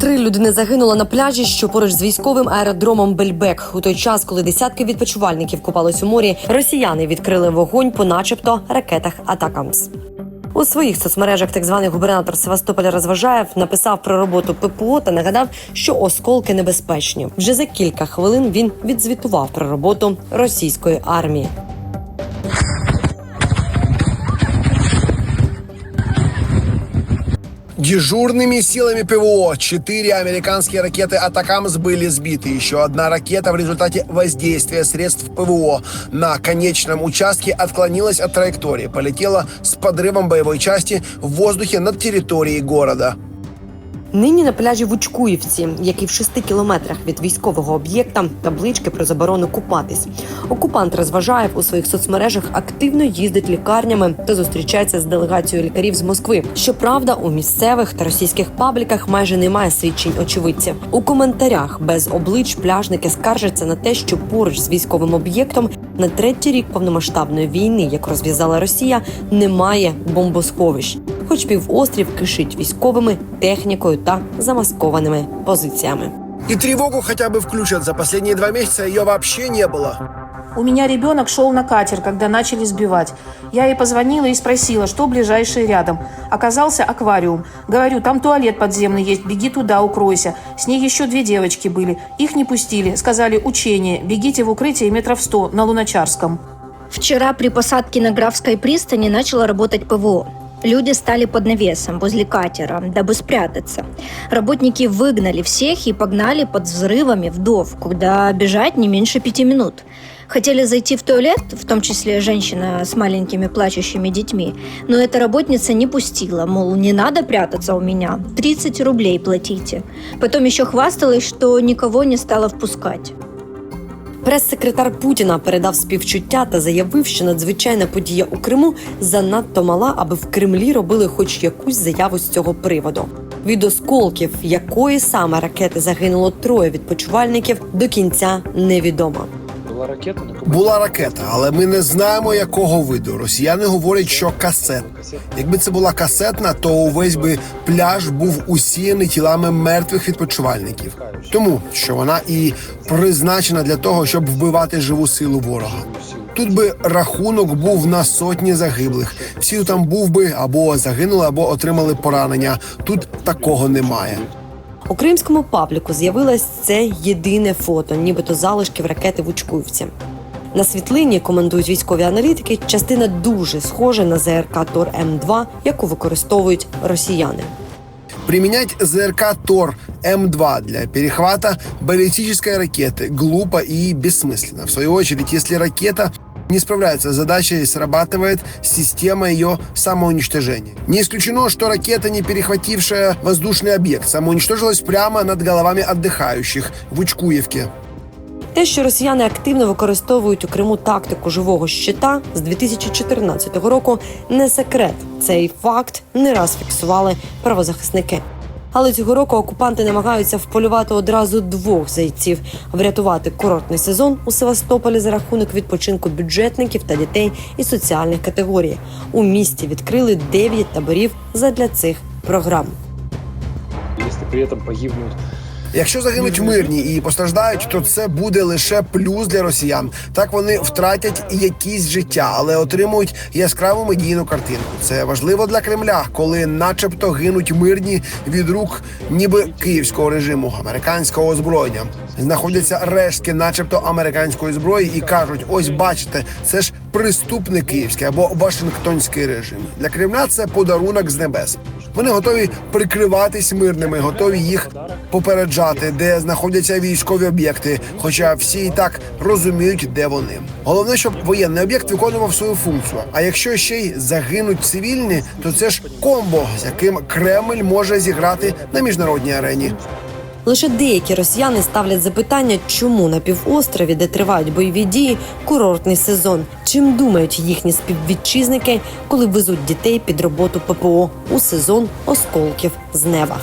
Три людини загинуло на пляжі, що поруч з військовим аеродромом Бельбек. У той час, коли десятки відпочивальників купались у морі, росіяни відкрили вогонь по, начебто, ракетах Атакамс. У своїх соцмережах так званий губернатор Севастополя Розважаєв написав про роботу ППО та нагадав, що осколки небезпечні. Вже за кілька хвилин він відзвітував про роботу російської армії. Дежурными силами ПВО четыре американские ракеты «Атакамс» были сбиты. Еще одна ракета в результате воздействия средств ПВО на конечном участке отклонилась от траектории, полетела с подрывом боевой части в воздухе над территорией города. Нині на пляжі в Учкуївці, який в шести кілометрах від військового об'єкта, таблички про заборону купатись. Окупант розважає у своїх соцмережах активно їздить лікарнями та зустрічається з делегацією лікарів з Москви. Щоправда, у місцевих та російських пабліках майже немає свідчень очевидців. У коментарях без облич пляжники скаржаться на те, що поруч з військовим об'єктом на третій рік повномасштабної війни, як розв'язала Росія, немає бомбосховищ. Хоч півострів кишить військовими технікою та замаскованими позиціями. И тревогу хотя бы включат. За последние два месяца ее вообще не было. У меня ребенок шел на катер, когда начали сбивать. Я ей позвонила и спросила, что ближайшее рядом. Оказался аквариум. Говорю, там туалет подземный есть, беги туда, укройся. С ней еще две девочки были. Их не пустили. Сказали, учение, бегите в укрытие метров сто на Луначарском. Вчера при посадке на Графской пристани начало работать ПВО. Люди стали под навесом возле катера, дабы спрятаться. Работники выгнали всех и погнали под взрывами вдов, куда бежать не меньше пяти минут. Хотели зайти в туалет, в том числе женщина с маленькими плачущими детьми, но эта работница не пустила, мол, не надо прятаться у меня, 30 рублей платите. Потом еще хвасталась, что никого не стала впускать. Прес-секретар Путіна передав співчуття та заявив, що надзвичайна подія у Криму занадто мала, аби в Кремлі робили хоч якусь заяву з цього приводу. Від осколків якої саме ракети загинуло троє відпочивальників до кінця невідомо. Ракета Була ракета, але ми не знаємо якого виду. Росіяни говорять, що касет. Якби це була касетна, то увесь би пляж був усіяний тілами мертвих відпочивальників. Тому що вона і призначена для того, щоб вбивати живу силу ворога. Тут би рахунок був на сотні загиблих. Всі там був би або загинули, або отримали поранення. Тут такого немає. У кримському пабліку з'явилось це єдине фото, нібито залишків ракети в Учкуївці. На світлині коментують військові аналітики. Частина дуже схожа на ЗРК Тор М2, яку використовують росіяни. Применять ЗРК ТОР М2 для перехвата баллистической ракеты глупо и бессмысленно. В свою очередь, если ракета не справляется с задачей, срабатывает система ее самоуничтожения. Не исключено, что ракета, не перехватившая воздушный объект, самоуничтожилась прямо над головами отдыхающих в Учкуевке. Те, що росіяни активно використовують у Криму тактику живого щита з 2014 року, не секрет. Цей факт не раз фіксували правозахисники. Але цього року окупанти намагаються вполювати одразу двох зайців, врятувати курортний сезон у Севастополі за рахунок відпочинку бюджетників та дітей із соціальних категорій. У місті відкрили 9 таборів задля цих програм. Якщо при этом погибнут Якщо загинуть мирні і постраждають, то це буде лише плюс для росіян. Так вони втратять якісь життя, але отримують яскраву медійну картинку. Це важливо для Кремля, коли, начебто, гинуть мирні від рук, ніби київського режиму, американського озброєння. Знаходяться рештки, начебто, американської зброї, і кажуть: ось бачите, це ж преступний київський або Вашингтонський режим. Для Кремля це подарунок з небес. Вони готові прикриватись мирними, готові їх попереджати, де знаходяться військові об'єкти. Хоча всі і так розуміють, де вони. Головне, щоб воєнний об'єкт виконував свою функцію. А якщо ще й загинуть цивільні, то це ж комбо, з яким Кремль може зіграти на міжнародній арені. Лише деякі росіяни ставлять запитання, чому на півострові, де тривають бойові дії, курортний сезон. Чим думають їхні співвітчизники, коли везуть дітей під роботу ППО у сезон осколків з неба.